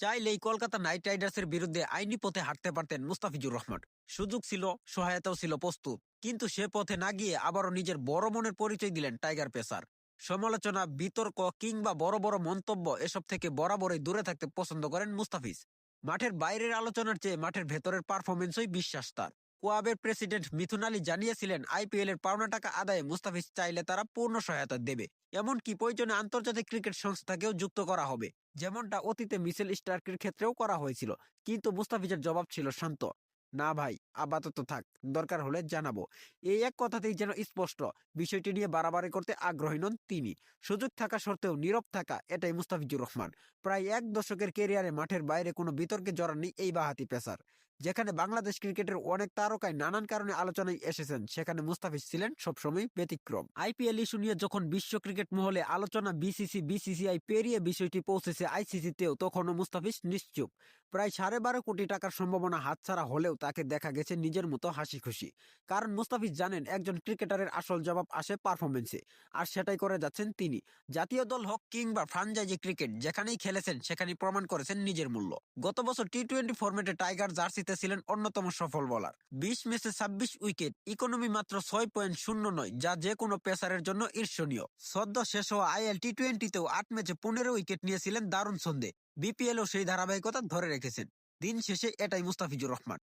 চাইলেই কলকাতা নাইট রাইডার্সের বিরুদ্ধে আইনি পথে হাঁটতে পারতেন মুস্তাফিজুর রহমান। সুযোগ ছিল, সহায়তাও ছিল প্রস্তুত। কিন্তু সে পথে না গিয়ে আবারও নিজের বড় মনের পরিচয় দিলেন টাইগার পেসার। সমালোচনা, বিতর্ক কিংবা বড় বড় মন্তব্য এসব থেকে বরাবরই দূরে থাকতে পছন্দ করেন মুস্তাফিজ। মাঠের বাইরের আলোচনার চেয়ে মাঠের ভেতরের পারফরমেন্সই বিশ্বাস তার। কোয়াবের প্রেসিডেন্ট মিথুন আলী জানিয়েছিলেন, আইপিএল এর পাওনা টাকা আদায়ে মুস্তাফিজ চাইলে তারা পূর্ণ সহায়তা দেবে। এমনকি প্রয়োজনে আন্তর্জাতিক ক্রিকেট সংস্থাকেও যুক্ত করা হবে। যেমনটা অতীতে মিসেল স্টার্কের ক্ষেত্রেও করা হয়েছিল। কিন্তু মুস্তাফিজের জবাব ছিল শান্ত। না ভাই, আপাতত থাক, দরকার হলে জানাব। এই এক কথাতেই যেন স্পষ্ট, বিষয়টি নিয়ে বাড়াবাড়ি করতে আগ্রহী নন তিনি। সুযোগ থাকা সত্ত্বেও নীরব থাকা এটাই মুস্তাফিজুর রহমান। প্রায় এক দশকের কেরিয়ারে মাঠের বাইরে কোনো বিতর্কে জড়াননি এই বাহাতি পেসার। যেখানে বাংলাদেশ ক্রিকেটের অনেক তারকায় নানান কারণে আলোচনায় এসেছেন, সেখানে মুস্তাফিজ ছিলেন সবসময় ব্যতিক্রম। আইপিএল ইস্যু নিয়ে যখন বিশ্ব ক্রিকেট মহলে আলোচনা বিসিসি, বিসিসিআই পেরিয়ে বিষয়টি পৌঁছেছে আইসিসিতেও, তখনও মুস্তাফিজ নিশ্চুপ। প্রায় সাড়ে বারো কোটি টাকার সম্ভাবনা হাতছাড়া হলেও তাকে দেখা গেছে নিজের মতো হাসি খুশি কারণ মুস্তাফিজ জানেন, একজন ক্রিকেটারের আসল জবাব আসে পারফরমেন্সে আর সেটাই করে যাচ্ছেন তিনি। জাতীয় দল হোক কিংবা ফ্রাঞ্চাইজি ক্রিকেট, যেখানেই খেলেছেন, সেখানেই প্রমাণ করেছেন নিজের মূল্য। গত বছর টি টোয়েন্টি ফরম্যাটে টাইগার জার্সিতে ছিলেন অন্যতম সফল বলার। বিশ ম্যাচে ছাব্বিশ উইকেট, ইকোনমি মাত্র ছয় পয়েন্ট শূন্য নয়, যা যে কোনো পেসারের জন্য ঈর্ষণীয়। সদ্য শেষ হওয়া আইএল টি টোয়েন্টিতেও আট ম্যাচে পনেরো উইকেট নিয়েছিলেন দারুণ ছন্দে বিপিএলও সেই ধারাবাহিকতা ধরে রেখেছেন। দিন শেষে এটাই মুস্তাফিজুর রহমান।